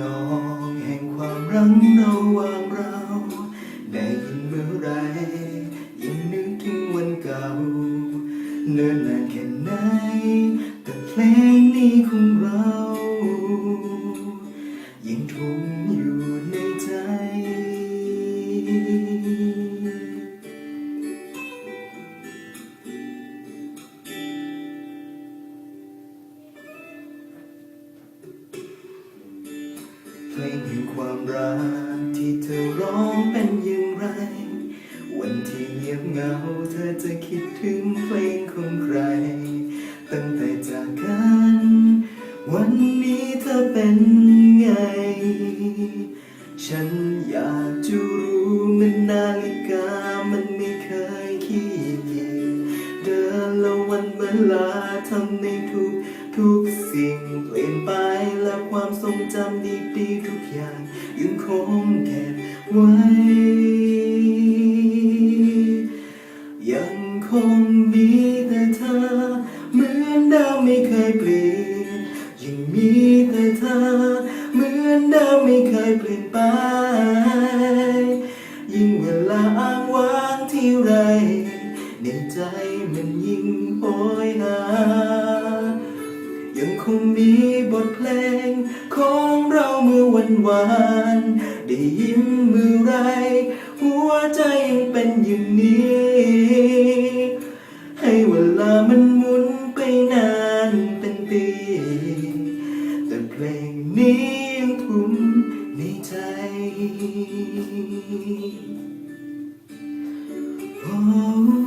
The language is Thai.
น้องแห่งความรักระหว่างเรา ได้ยินเมื่อไรยังนึกถึงวันเก่าเนิ่นนานแค่ไหนแต่เพลงนี้ของเรายังทุง เพลงแห่งความรักที่เธอร้องเป็นอย่างไร วันที่เงียบเหงาเธอจะคิดถึงเพลงของใคร ตั้งแต่จากกัน วันนี้เธอเป็นไง ฉันอยากจะรู้มันนาฬิกามันไม่เคยขี้เกียจเดินละวันเวลาทำในทุก ทุกสิ่งเปลี่ยนไปและความทรงจำดีๆทุกอย่างยังคงเก็บไว้ ยังคงมีแต่เธอ เหมือนเดิมไม่เคยเปลี่ยนยังมีแต่เธอ เหมือนเดิมไม่เคยเปลี่ยนไป ยิ่งเวลาอ้างว้างที่ไรในใจมันยิ่งโหยหา คงมีบทเพลง ของเราเมื่อวันวาน ได้ยิ้มเมื่อไร หัวใจยังเป็นอย่างนี้ ให้เวลามันหมุนไปนานเป็นปี แต่เพลงนี้ยังทุ่มในใจโอ้